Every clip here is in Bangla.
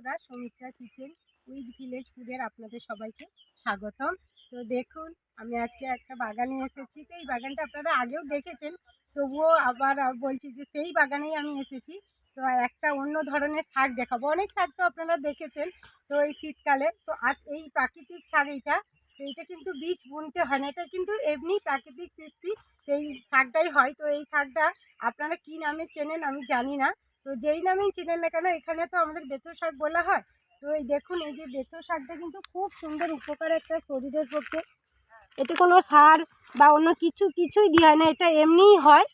বন্ধুরা সমিত্রা কিচেন উইথ ভিলেজ ফুডের আপনাদের সবাইকে স্বাগতম। তো দেখুন, আমি আজকে একটা বাগানে এসেছি। তো এই বাগানটা আপনারা আগেও দেখেছেন, তবুও আবার বলছি যে সেই বাগানেই আমি এসেছি। তো একটা অন্য ধরনের শাক দেখাবো। অনেক শাক তো আপনারা দেখেছেন, তো এই শীতকালে। তো আজ এই প্রাকৃতিক শাক এইটা এইটা কিন্তু বীজ বুনতে হয় না। এটা কিন্তু এমনি প্রাকৃতিক সৃষ্টি, সেই শাকটাই হয়। তো এই শাকটা আপনারা কী নামে চেনেন আমি জানি না। তো যেই নামেই চিনেন না কেন, এখানে তো আমাদের বেথর শাক বলা হয়। তো এই দেখুন, এই যে বেথর শাকটা কিন্তু খুব সুন্দর উপকার একটা শরীরের পক্ষে। এতে কোনো সার বা অন্য কিছু, কিছুই দেওয়া হয় না, এটা এমনিই হয়।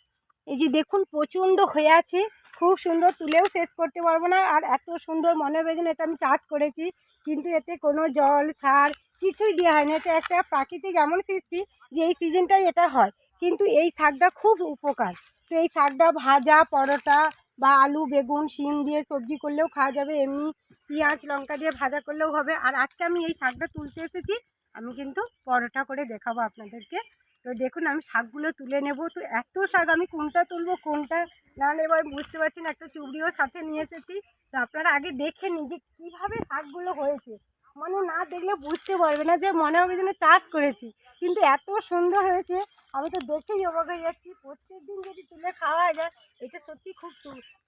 এই যে দেখুন, প্রচণ্ড হয়ে আছে। খুব সুন্দর তুলেও শেষ করতে পারব না, আর এত সুন্দর মনে হবে যেন এটা আমি চাষ করেছি। কিন্তু এতে কোনো জল, সার কিছুই দেওয়া হয় না। এটা একটা প্রাকৃতিক এমন সৃষ্টি যে এই সিজনটাই এটা হয়। কিন্তু এই শাকটা খুব উপকার। তো এই শাকটা ভাজা, পরোটা বা আলু, বেগুন, শিম দিয়ে সবজি করলেও খাওয়া যাবে, এমনি পেঁয়াজ, লঙ্কা দিয়ে ভাজা করলেও হবে। আর আজকে আমি এই শাকটা তুলতে এসেছি। আমি কিন্তু পরোটা করে দেখাবো আপনাদেরকে। তো দেখুন, আমি শাকগুলো তুলে নেব। তো এত শাক, আমি কোনটা তুলবো, কোনটা না নেব, আমি বুঝতে পারছি না। একটা চুবড়িও সাথে নিয়ে এসেছি। তো আপনারা আগে দেখে নিন যে কীভাবে শাকগুলো হয়েছে। মানে না দেখলে বুঝতে পারবে না যে মনে হবে যেন চাষ করেছি। কিন্তু এত সুন্দর হয়েছে, আমি তো দেখেই অবাক হয়ে যাচ্ছি। প্রত্যেক দিন যদি তুলে খাওয়া যায়, এটা সত্যি খুব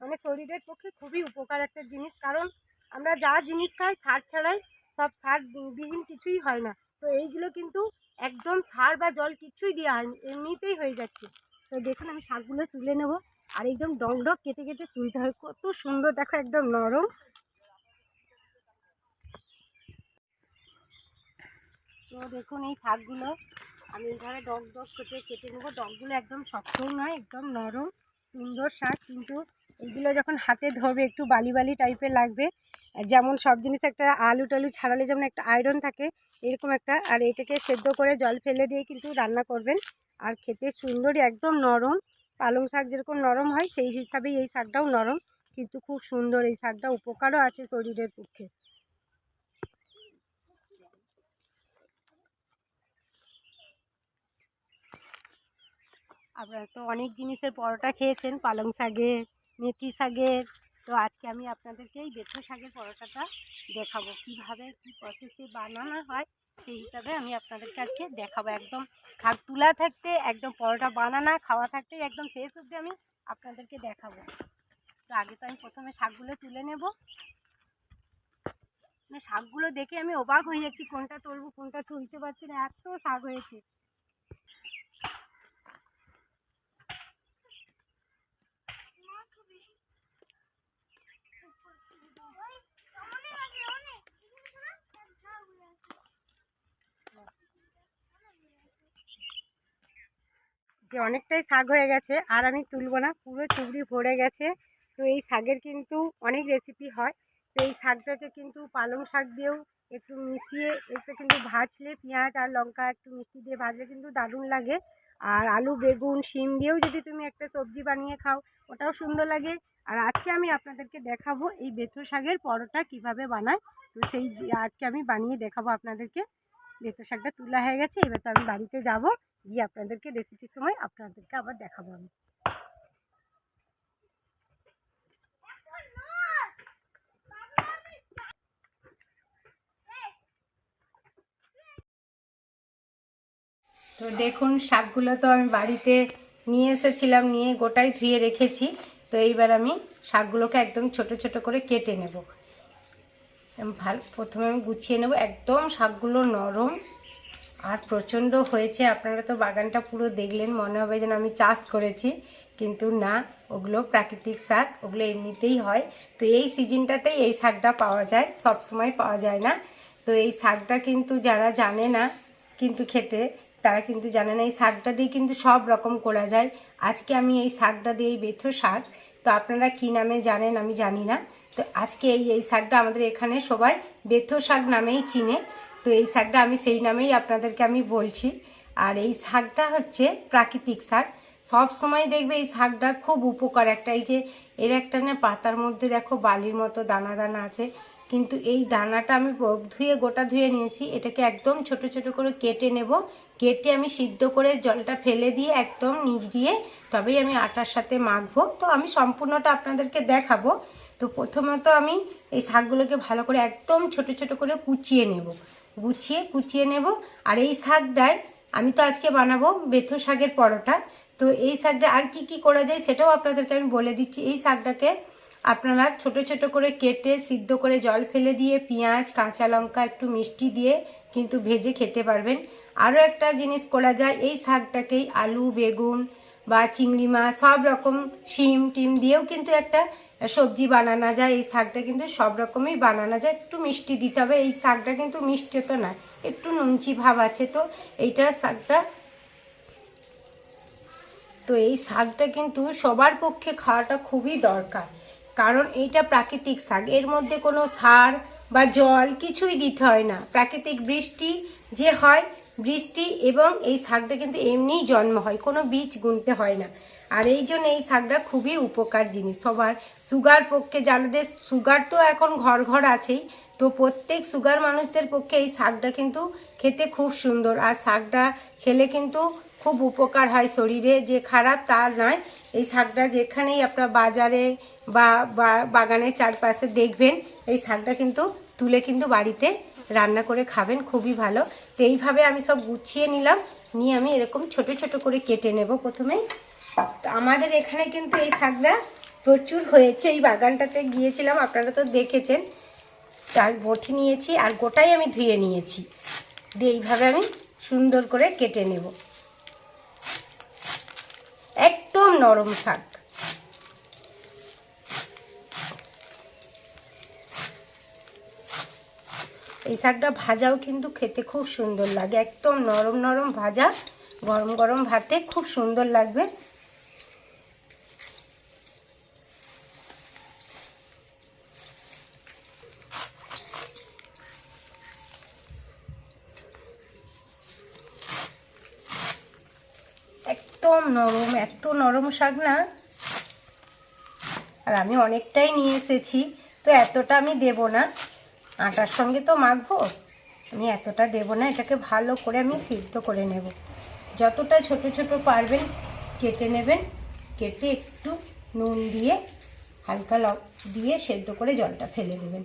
মানে শরীরের পক্ষে খুবই উপকার একটা জিনিস। কারণ আমরা যা জিনিস খাই, সার ছাড়াই সব সার বিহীন কিছুই হয় না। তো এইগুলো কিন্তু একদম সার বা জল কিছুই দেওয়া হয়নি এমনিতেই হয়ে যাচ্ছে। তো দেখুন, আমি শাকগুলো তুলে নেব। আর একদম ডগ ডগ কেটে কেটে তুলতে হয় কত সুন্দর, দেখো একদম নরম। তো দেখুন, এই শাকগুলো আমি এইভাবে ডগ ডগ কেটে কেটে নেব। ডগগুলো একদম শক্তও নয়, একদম নরম, সুন্দর শাক কিন্তু এইগুলো যখন হাতে ধরবে, একটু বালি বালি টাইপের লাগবে। যেমন সব জিনিস একটা আলু টালু ছাড়ালে যেমন একটা আয়রন থাকে, এরকম একটা। আর এটাকে সেদ্ধ করে জল ফেলে দিয়ে কিন্তু রান্না করবেন। আর খেতে সুন্দরই, একদম নরম। পালং শাক যেরকম নরম হয়, সেই হিসাবেই এই শাকটাও নরম। কিন্তু খুব সুন্দর, এই শাকটা উপকারও আছে শরীরের পক্ষে। আপনারা তো অনেক জিনিসের পরোটা খেয়েছেন, পালং শাকের, মেথি শাকের। তো আজকে আমি আপনাদেরকে এই বেথো শাকের পরোটাটা দেখাবো। কীভাবে, কি প্রসেসে বানানো হয়, সেই হিসাবে আমি আপনাদেরকে আজকে দেখাবো। একদম শাক তুলা থাকতে, একদম পরোটা বানানো, খাওয়া থাকতে, একদম শেষ অবধি আমি আপনাদেরকে দেখাবো। তো আগে তো আমি প্রথমে শাকগুলো তুলে নেব। মানে শাকগুলো দেখে আমি অবাক হয়ে যাচ্ছি, কোনটা তুলবো, কোনটা তুলতে পারছি না, এত শাক হয়েছে। যে অনেকটাই শাক হয়ে গেছে, আর আমি তুলবো না, পুরো চুবড়ি ভরে গেছে। তো এই শাকের কিন্তু অনেক রেসিপি হয়। তো এই শাকটাকে কিন্তু পালং শাক দিয়েও একটু মিশিয়ে, একটু কিন্তু ভাজলে পেঁয়াজ আর লঙ্কা একটু মিষ্টি দিয়ে ভাজলে কিন্তু দারুণ লাগে। আর আলু, বেগুন, শিম দিয়েও যদি তুমি একটা সবজি বানিয়ে খাও, ওটাও সুন্দর লাগে। আর আজকে আমি আপনাদেরকে দেখাবো এই বেথো শাকের পরোটা কীভাবে বানায়। তো সেই আজকে আমি বানিয়ে দেখাবো আপনাদেরকে। বেথো শাকটা তোলা হয়ে গেছে, এবার তো আমি বাড়িতে যাব। গিয়ে আপনাদেরকে রেসিপির সময় আপনাদেরকে আবার দেখাবো আমি। তো দেখুন, শাকগুলো তো আমি বাড়িতে নিয়ে এসেছিলাম, নিয়ে গোটাই ধুয়ে রেখেছি। তো এইবার আমি শাকগুলোকে একদম ছোট ছোট করে কেটে নেব। ভালো প্রথমে আমি গুছিয়ে নেব। একদম শাকগুলো নরম। আর প্রচণ্ড হয়েছে, আপনারা তো বাগানটা পুরো দেখলেন, মনে হবে যেন আমি চাষ করেছি, কিন্তু না, ওগুলো প্রাকৃতিক শাক, ওগুলো এমনিতেই হয়। তো এই সিজনটাতেই এই শাকটা পাওয়া যায় সব সময় পাওয়া যায় না। তো এই শাকটা কিন্তু যারা জানে না, কিন্তু খেতে, তারা কিন্তু জানে না, এই শাকটা দিয়ে কিন্তু সব রকম করা যায়। আজকে আমি এই শাকটা দিয়ে এই বেথো শাক। তো আপনারা কি নামে জানেন আমি জানি না। তো আজকে এই এই শাকটা আমাদের এখানে সবাই বেথো শাক নামেই চিনে। তো এই শাকটা আমি সেই নামেই আপনাদেরকে আমি বলছি। আর এই শাকটা হচ্ছে প্রাকৃতিক শাক। সব সময় দেখবে এই শাকটা খুব উপকার। একটা এই যে, এর একটা না পাতার মধ্যে দেখো বালির মতো দানা দানা আছে। কিন্তু এই দানাটা আমি ধুয়ে, গোটা ধুয়ে নিয়েছি। এটাকে একদম ছোট ছোট করে কেটে নেব। কেটে আমি সিদ্ধ করে জলটা ফেলে দিয়ে একদম নিচ দিয়ে তবেই আমি আটার সাথে মাখবো। তো আমি সম্পূর্ণটা আপনাদেরকে দেখাবো। তো প্রথমত আমি এই শাকগুলোকে ভালো করে একদম ছোট ছোট করে কুচিয়ে নেব। গুছিয়ে, কুচিয়ে নেব। আর এই শাকটায় আমি তো আজকে বানাবো বেথু শাকের পরোটা। তো এই শাকটা আর কি কি করা যায় সেটাও আপনাদেরকে আমি বলে দিচ্ছি। এই শাকটাকে আপনারা ছোট ছোট করে কেটে, সিদ্ধ করে জল ফেলে দিয়ে পেঁয়াজ, কাঁচা লঙ্কা, একটু মিষ্টি দিয়ে কিন্তু ভেজে খেতে পারবেন। আরও একটা জিনিস করা যায়, এই শাকটাকেই আলু, বেগুন বা চিংড়ি মাছ, সব রকম শিম টিম দিয়েও কিন্তু একটা সবজি বানানো যায়, এই শাকটা কিন্তু সব রকমই বানানো যায়। একটু মিষ্টি দিতে হবে, এই শাকটা কিন্তু মিষ্টি তো না, একটু নুনচি ভাব আছে তো, এইটা শাকটা। তো এই শাকটা কিন্তু সবার পক্ষে খাওয়াটা খুবই দরকার, কারণ এইটা প্রাকৃতিক শাক, এর মধ্যে কোনো সার বা জল কিছুই দিতে হয় না। প্রাকৃতিক বৃষ্টি যে হয়, বৃষ্টি এবং এই শাকটা কিন্তু এমনিই জন্ম হয়, কোনো বীজ গুনতে হয় না। আর এই জন্য এই শাকটা খুবই উপকার জিনিস। সবার সুগার পক্ষে, যাদের সুগার তো এখন ঘর ঘর আছেই, তো প্রত্যেক সুগার মানুষদের পক্ষে এই শাকটা কিন্তু খেতে খুব সুন্দর। আর শাকটা খেলে কিন্তু খুব উপকার হয় শরীরে। যে খারাপ তা নয়। এই শাকটা যেখানেই আপনার বাজারে বা বাগানের চারপাশে দেখবেন, এই শাকটা কিন্তু তুলে কিন্তু বাড়িতে রান্না করে খাবেন, খুবই ভালো। তো এইভাবে আমি সব গুছিয়ে নিলাম। নিয়ে আমি এরকম ছোট ছোট করে কেটে নেব প্রথমেই। আমাদের এখানে কিন্তু এই শাকটা প্রচুর হয়েছে। এই বাগানটাতে গিয়েছিলাম, আপনারা তো দেখেছেন। তার বটি নিয়েছি আর গোটাই আমি ধুয়ে নিয়েছি। দিয়ে এইভাবে আমি সুন্দর করে কেটে নেব। একদম নরম শাক। এই শাকটা ভাজাও কিন্তু খেতে খুব সুন্দর লাগে। একদম নরম নরম ভাজা, গরম গরম ভাতে খুব সুন্দর লাগবে। একদম নরম, এত নরম শাক না। আর আমি অনেকটাই নিয়ে এসেছি, তো এতটা আমি দেব না। আটার সঙ্গে তো মাখবো, আমি এতটা দেব না, এটাকে ভালো করে আমি সিদ্ধ করে নেব। যতটা ছোট ছোট পারবেন, কেটে নেবেন। কেটে একটু নুন দিয়ে, হালকা দিয়ে সেদ্ধ করে জলটা ফেলে দেবেন।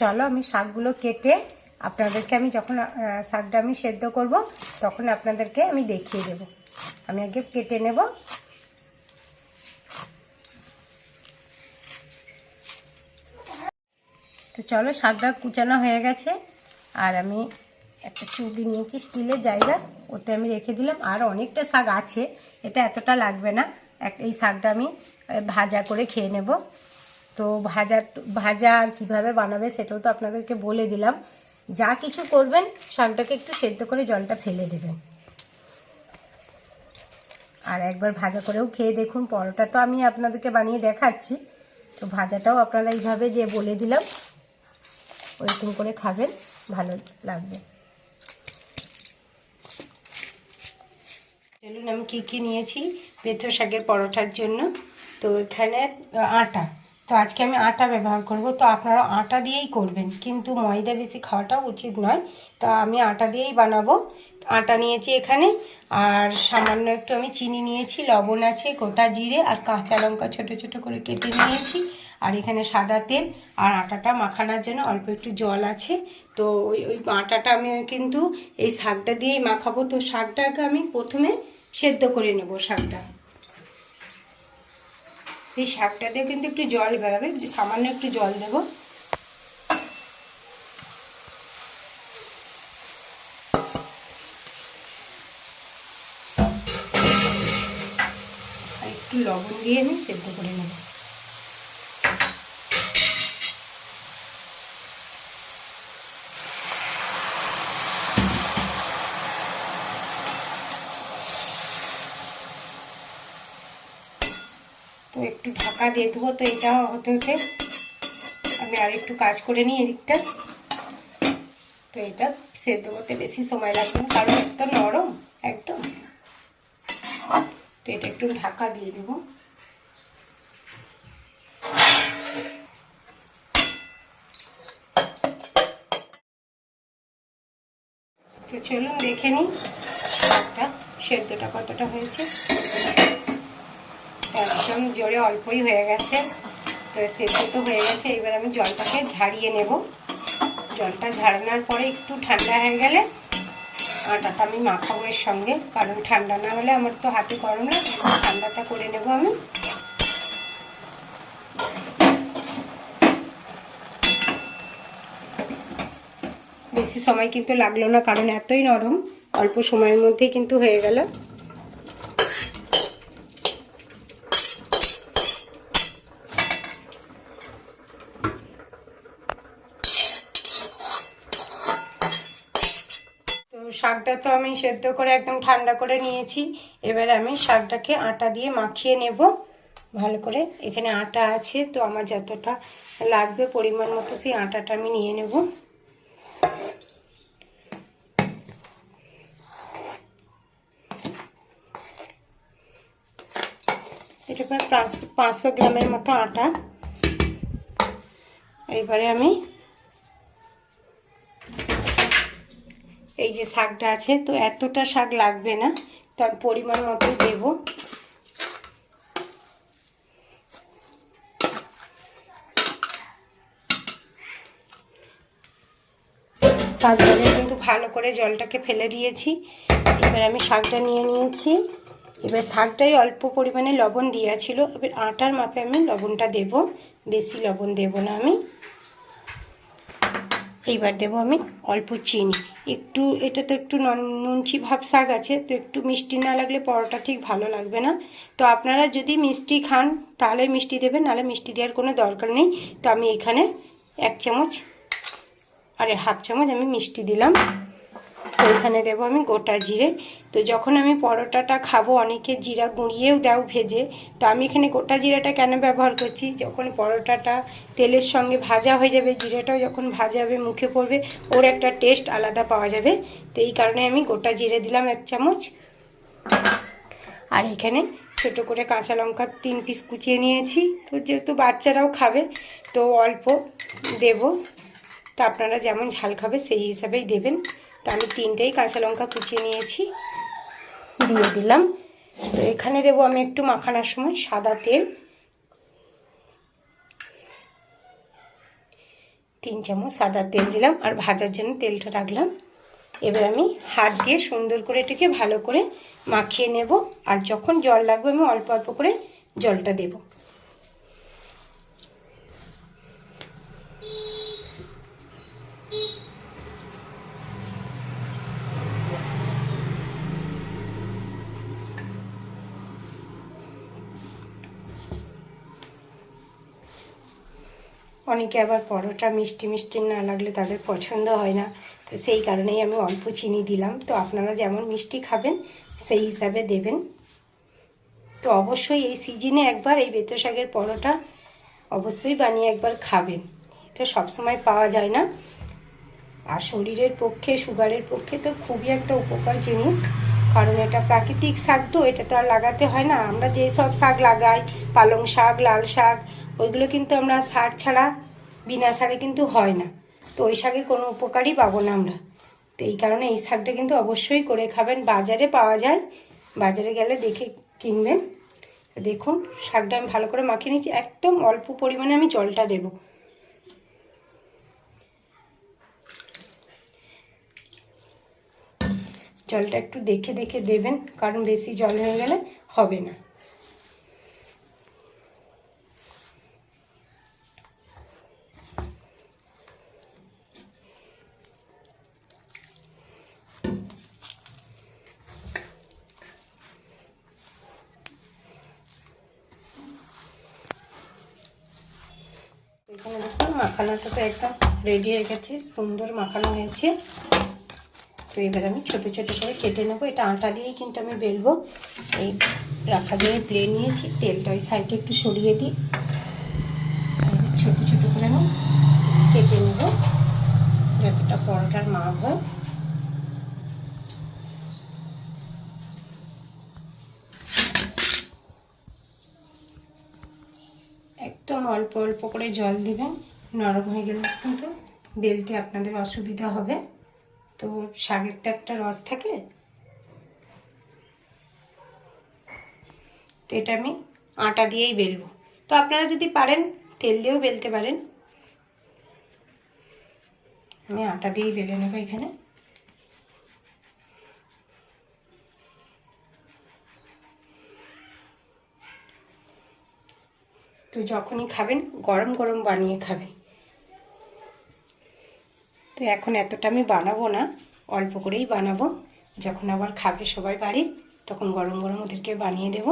চলো আমি শাকগুলো কেটে আপনাদেরকে আমি যখন শাকটা আমি সেদ্ধ করব, তখন আপনাদেরকে আমি দেখিয়ে দেব। আমি আগে কেটে নেব। তো চলো শাকটা কুচানো হয়ে গেছে। আর আমি একটা চুবড়ি নিয়েছি, স্টিলের জায়গা। ওতে আমি রেখে দিলাম। আর অনেকটা শাক আছে, এটা এতটা লাগবে না। একটা এই শাকটা আমি ভাজা করে খেয়ে নেব। তো ভাজা ভাজা আর কীভাবে বানাবে সেটাও তো আপনাদেরকে বলে দিলাম। যা কিছু করবেন, শাকটাকে একটু সেদ্ধ করে জলটা ফেলে দেবেন। আর একবার ভাজা করেও খেয়ে দেখুন, পরোটা তো আমি আপনাদেরকে বানিয়ে দেখাচ্ছি। তো ভাজাটাও আপনারা এইভাবে যে বলে দিলাম, ওইরকম করে খাবেন, ভালো লাগবে। চলুন, আমি কী কী নিয়েছি বেথ শাকের পরোটার জন্য। তো এখানে আটা। তো আজকে আমি আটা ব্যবহার করব। তো আপনারা আটা দিয়েই করবেন। কিন্তু ময়দা বেশি খাওয়াটাও উচিত নয়। তো আমি আটা দিয়েই বানাবো। আটা নিয়েছি এখানে। আর সামান্য একটু আমি চিনি নিয়েছি। লবণ আছে, গোটা জিরে আর কাঁচা লঙ্কা ছোট ছোট করে কেটে নিয়েছি। আর এখানে সাদা তেল। আর আটাটা মাখানোর জন্য অল্প একটু জল আছে। তো ওই ওই আটাটা আমি কিন্তু এই শাকটা দিয়েই মাখাবো। তো শাকটাকে আমি প্রথমে সেদ্ধ করে নেব শাকটা। এই শাকটা দিয়ে কিন্তু একটু জল বেড়াবে সামান্য একটু জল দেব। একটু লবণ দিয়ে আমি সেদ্ধ করে নেব তো একটু ঢাকা দিয়ে দেবো তো এটা হতে হতে। আমি আর একটু কাজ করে নিই এদিকটা। তো এটা সেদ্ধ করতে বেশি সময় লাগবে না, কারণ তো নরম একদম। তো এটা একটু ঢাকা দিয়ে দেবো। তো চলুন দেখে নিই সেদ্ধটা কতটা হয়েছে। একদম জোরে অল্পই হয়ে গেছে। তো সেদ্ধ তো হয়ে গেছে, এবার আমি জলটাকে ঝাড়িয়ে নেব। জলটা ঝাড়ানোর পরে একটু ঠান্ডা হয়ে গেলে আটাটা আমি মাখাবো এর সঙ্গে। কারণ ঠান্ডা না হলে আমার তো হাতে গরম না ঠান্ডাটা করে নেব আমি। বেশি সময় কিন্তু লাগল না, কারণ এতই নরম, অল্প সময়ের মধ্যেই কিন্তু হয়ে গেল তো শাকটা তো আমি সেদ্ধ করে একদম ঠান্ডা করে নিয়েছি। এবার আমি শাকটাকে আটা দিয়ে মাখিয়ে নেব। ভালো করে এখানে আটা আছে, তো আমার যতটা লাগবে পরিমাণ মতো সেই আটাটা আমি নিয়ে নেব। এটা প্রায় পাঁচশো গ্রামের মতো আটা। এবারে আমি এই যে শাকটা আছে, তো এতটা শাক লাগবে না, তো আমি পরিমাণ মতো দেব। শাকটাকে কিন্তু ভালো করে জলটাকে ফেলে দিয়েছি। এবার আমি শাকটা নিয়ে নিয়েছি। এবার শাকটাই অল্প পরিমাণে লবণ দেওয়া ছিল, এবার আটার মাপে আমি লবণটা দেব। বেশি লবণ দেব না আমি। এইবার দেব আমি অল্প চিনি। একটু, এটা তো একটু নুনচি ভাব শাক আছে, তো একটু মিষ্টি না লাগলে পরোটা ঠিক ভালো লাগবে না। তো আপনারা যদি মিষ্টি খান, তাহলে মিষ্টি দেবেন, নাহলে মিষ্টি দেওয়ার কোনো দরকার নেই। তো আমি এখানে এক চামচ, আরে হাফ চামচ আমি মিষ্টি দিলাম। তো এখানে দেবো আমি গোটা জিরে। তো যখন আমি পরোটাটা খাব, অনেকে জিরা গুঁড়িয়েও দাও ভেজে। তো আমি এখানে গোটা জিরাটা কেন ব্যবহার করছি? যখন পরোটাটা তেলের সঙ্গে ভাজা হয়ে যাবে, জিরাটাও যখন ভাজা হবে, মুখে পড়বে, ওর একটা টেস্ট আলাদা পাওয়া যাবে। তো এই কারণে আমি গোটা জিরে দিলাম এক চামচ। আর এখানে ছোটো করে কাঁচা লঙ্কা তিন পিস কুচিয়ে নিয়েছি। তো যেহেতু বাচ্চারাও খাবে, তো অল্প দেব। তা আপনারা যেমন ঝাল খাবে, সেই হিসাবেই দেবেন। তো আমি তিনটেই কাঁচা লঙ্কা কুচিয়ে নিয়েছি, দিয়ে দিলাম। তো এখানে দেবো আমি একটু মাখানোর সময় সাদা তেল। তিন চামচ সাদা তেল দিলাম আর ভাজার জন্য তেলটা রাখলাম। এবার আমি হাত দিয়ে সুন্দর করে এটাকে ভালো করে মাখিয়ে নেব। আর যখন জল লাগবে আমি অল্প অল্প করে জলটা দেবো। অনেকে আবার পরোটা মিষ্টি মিষ্টি না লাগলে তাদের পছন্দ হয় না। তো সেই কারণেই আমি অল্প চিনি দিলাম। তো আপনারা যেমন মিষ্টি খাবেন, সেই হিসাবে দেবেন। তো অবশ্যই এই সিজনে একবার এই বেতো শাকের পরোটা অবশ্যই বানিয়ে একবার খাবেন। এটা সবসময় পাওয়া যায় না। আর শরীরের পক্ষে, সুগারের পক্ষে তো খুবই একটা উপকার জিনিস। কারণ এটা প্রাকৃতিক শাক তো, এটা তো আর লাগাতে হয় না। আমরা যেসব শাক লাগাই, পালং শাক, লাল শাক ওইগুলো কিন্তু আমরা সার ছাড়া, বিনা সারে কিন্তু হয় না। তো ওই শাকের কোনো উপকারই পাবো না আমরা। তো এই কারণে এই শাকটা কিন্তু অবশ্যই করে খাবেন। বাজারে পাওয়া যায়। বাজারে গেলে দেখে কিনবেন। দেখুন, শাকটা আমি ভালো করে মাখিয়ে নিচ্ছি একদম অল্প পরিমাণে আমি জলটা দেব। জলটা একটু দেখে দেখে দেবেন। কারণ বেশি জল হয়ে গেলে হবে না এখানে দেখুন তো একদম রেডি হয়ে গেছে, সুন্দর মাখানো হয়েছে। তো এবার আমি ছোটো ছোটো করে কেটে নেব। এটা আটা দিয়েই কিন্তু আমি বেলবো। এই রাখা দিয়ে প্লেন নিয়েছি। তেলটা ওই সাইডে একটু সরিয়ে দিই। ছোটো ছোটো করে আমি কেটে নেব। যতটা পরোটার মাপ হয়। একদম অল্প অল্প করে জল দিবেন। নরম হয়ে গেলে কিন্তু বেলতে আপনাদের অসুবিধা হবে। তো শাকেরটা একটা রস থাকে। তো এটা আমি আটা দিয়েই বেলবো। তো আপনারা যদি পারেন, তেল দিয়েও বেলতে পারেন। আমি আটা দিয়েই বেলে নেব এখানে। তো যখনই খাবেন, গরম গরম বানিয়ে খাবেন। তো এখন এতটা আমি বানাবো না, অল্প করেই বানাবো। যখন আবার খাবে সবাই বাড়ি, তখন গরম গরম ওদেরকে বানিয়ে দেব।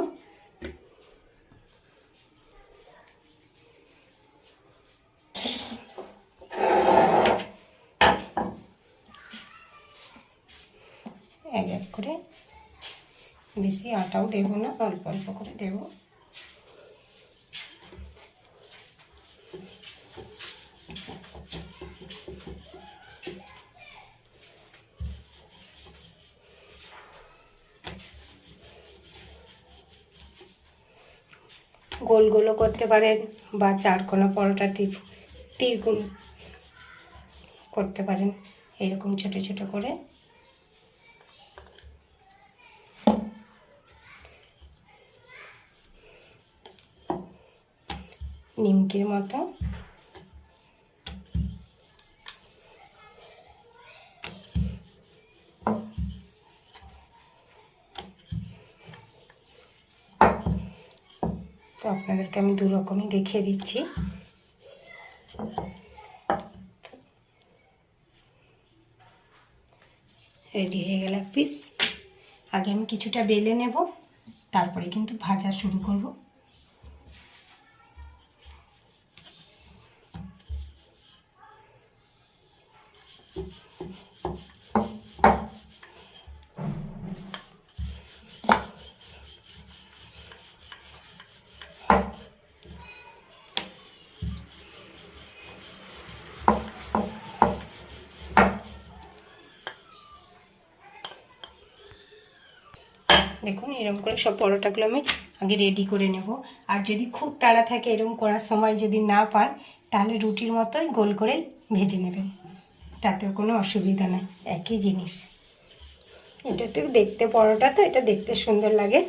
এক এক করে, বেশি আটাও দেবো না, অল্প অল্প করে দেবো। গোল গোলও করতে পারেন বা চারকোনা পরোটা তীর, তীরগুলো করতে পারেন। এরকম ছোট ছোট করে। নিমকির মতো তো আপনাদেরকে আমি দুরকমই দেখিয়ে দিচ্ছি। রেডি হয়ে গেল এক পিস আগে আমি কিছুটা বেলে নেব, তারপরে কিন্তু ভাজা শুরু করব। দেখুন এরকম করে সব পরোটাগুলো আমি আগে রেডি করে নেব। আর যদি খুব তাড়া থাকে এরকম করার সময় যদি না পান, তাহলে রুটির মতোই গোল করে ভেজে নেবেন। তাতেও কোনো অসুবিধা নাই, একই জিনিস। এটা একটু দেখতে পরোটা, তো এটা দেখতে সুন্দর লাগে।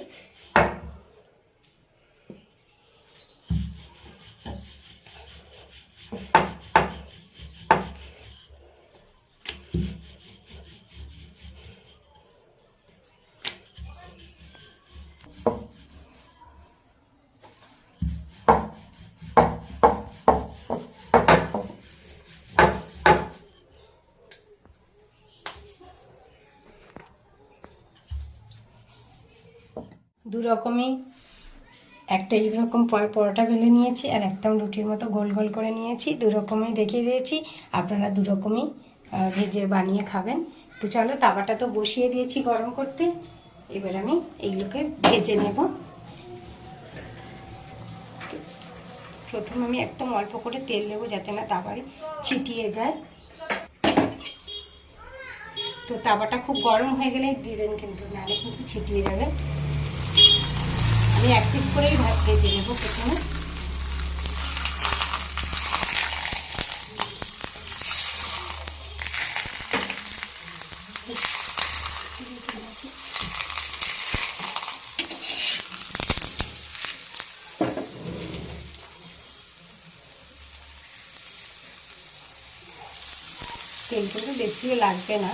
দু রকমই। একটা এইরকম পরোটা বেলে নিয়েছি আর একদম রুটির মতো গোল গোল করে নিয়েছি। দু রকমই দেখিয়ে দিয়েছি। আপনারা দু রকমই ভেজে বানিয়ে খাবেন। তো চলো, তাওয়াটা তো বসিয়ে দিয়েছি গরম করতে। এবার আমি এইগুলোকে ভেজে নেব। প্রথমে আমি একদম অল্প করে তেল দেবো যাতে না তাওয়ায় ছিটিয়ে যায়। তো তাওয়াটা খুব গরম হয়ে গেলেই দিবেন কিন্তু, নাহলে কিন্তু ছিটিয়ে যাবে। আমি এক পিস করেই ভাত ভেজে নেব প্রথমে। তেল কিন্তু বেশিও লাগবে না।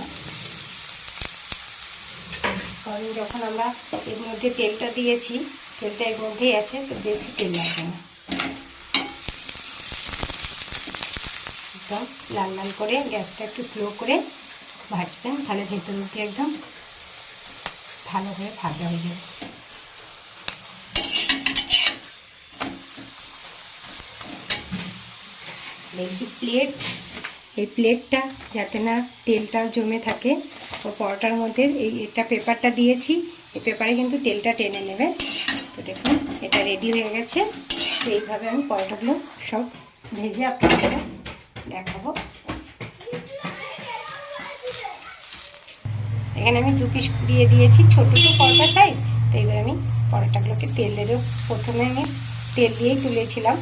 কারণ যখন আমরা এর মধ্যে তেলটা দিয়েছি তেলটা এর মধ্যেই আছে, তো বেশি তেল লাগবে না। একদম লাল লাল করে গ্যাসটা একটু স্লো করে ভাজবেন তাহলে ভেতর অব্দি একদম ভালো করে ভাজা হয়ে যাবে। দেখছি প্লেট এই প্লেটটা যাতে না তেলটা জমে থাকে ও পরোটার মধ্যে এই, এটা পেপারটা দিয়েছি এই পেপারে কিন্তু তেলটা টেনে নেবে। তো দেখুন, এটা রেডি হয়ে গেছে। তো এইভাবে আমি পরোটাগুলো সব ভেজে আপনাদের দেখাবো। এখানে আমি দু পিস দিয়ে দিয়েছি ছোটো তো পরোটা খাই তো এবার আমি পরোটাগুলোকে তেলেরও প্রথমে আমি তেল দিয়েই তুলেছিলাম।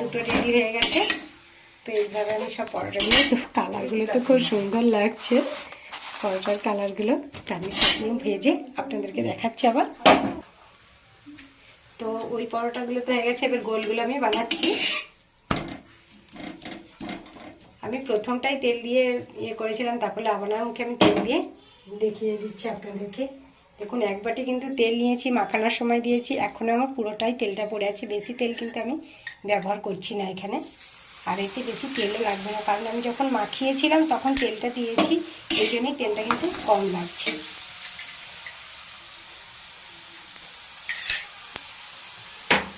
দুটো রেডি হয়ে গেছে। তো এইভাবে আমি সব পরোটাগুলো তো কালারগুলো তো খুব সুন্দর লাগছে। পরোটার কালারগুলো তো আমি সবগুলো ভেজে আপনাদেরকে দেখাচ্ছি আবার। তো ওই পরোটাগুলো তো হয়ে গেছে, এবার গোলগুলো আমি বানাচ্ছি। আমি প্রথমটাই তেল দিয়ে ইয়ে করেছিলাম, তারপরে আপনার মুখে আমি তেল দিয়ে দেখিয়ে দিচ্ছি আপনাদেরকে। দেখুন, এক বাটি কিন্তু তেল নিয়েছি, মাখানোর সময় দিয়েছি, এখন আমার পুরোটাই তেলটা পড়ে আছে। বেশি তেল কিন্তু আমি ব্যবহার করছি না এখানে। আর এতে বেশি তেলও লাগবে না, কারণ আমি যখন মাখিয়েছিলাম তখন তেলটা দিয়েছি, এই জন্যই তেলটা কিন্তু কম লাগছে।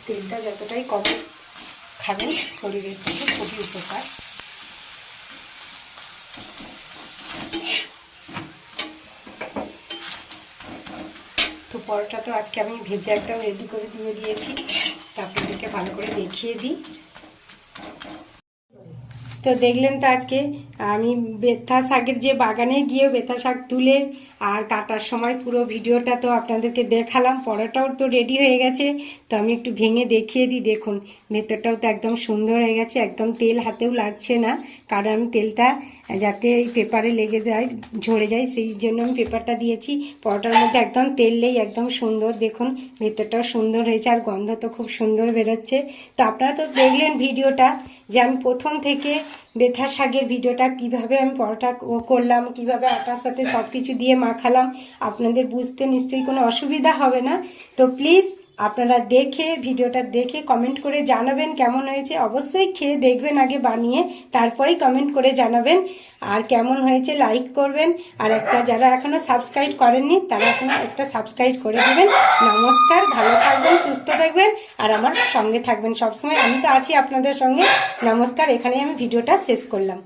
তেলটা যতটাই কম খাবেন, শরীরের থেকে খুবই উপকার। পরোটা তো আজকে আমি ভেজে একদম রেডি করে দিয়ে দিয়েছি। তা আপনাদেরকে ভালো করে দেখিয়ে দিই। তো দেখলেন তো আজকে আমি বেথা শাকের যে বাগানে গিয়ে বেথা শাক তুলে আর কাটার সময় পুরো ভিডিওটা তো আপনাদেরকে দেখালাম, পরোটাও তো রেডি হয়ে গেছে। তো আমি একটু ভেঙে দেখিয়ে দিই, দেখুন। ভেতরটাও তো একদম সুন্দর হয়ে গেছে, একদম তেল হাতেও লাগছে না। কারণ আমি তেলটা যাতে পেপারে লেগে যায়, ঝরে যায়, সেই জন্য আমি পেপারটা দিয়েছি। পরোটার মধ্যে একদম তেল নেই, একদম সুন্দর, দেখুন। ভেতরটাও সুন্দর হয়েছে আর গন্ধ তো খুব সুন্দর বেরোচ্ছে। তো আপনারা তো দেখলেন ভিডিওটা, যে আমি প্রথম থেকে বেথা শাকের ভিডিওটা, কীভাবে আমি পরোটা করলাম, কীভাবে আটার সাথে সব কিছু দিয়ে মাখালাম, আপনাদের বুঝতে নিশ্চয়ই কোনো অসুবিধা হবে না। তো প্লিজ আপনারা দেখে, ভিডিওটা দেখে কমেন্ট করে জানাবেন কেমন হয়েছে। অবশ্যই খেয়ে দেখবেন আগে বানিয়ে, তারপরেই কমেন্ট করে জানাবেন। আর কেমন হয়েছে লাইক করবেন। আর একটা যারা এখনও সাবস্ক্রাইব করেননি, তারা এখনও একটা সাবস্ক্রাইব করে দেবেন। নমস্কার, ভালো থাকবেন, সুস্থ থাকবেন। আর আমার সঙ্গে থাকবেন সবসময়। আমি তো আছি আপনাদের সঙ্গে। নমস্কার এখানে আমি ভিডিওটা শেষ করলাম।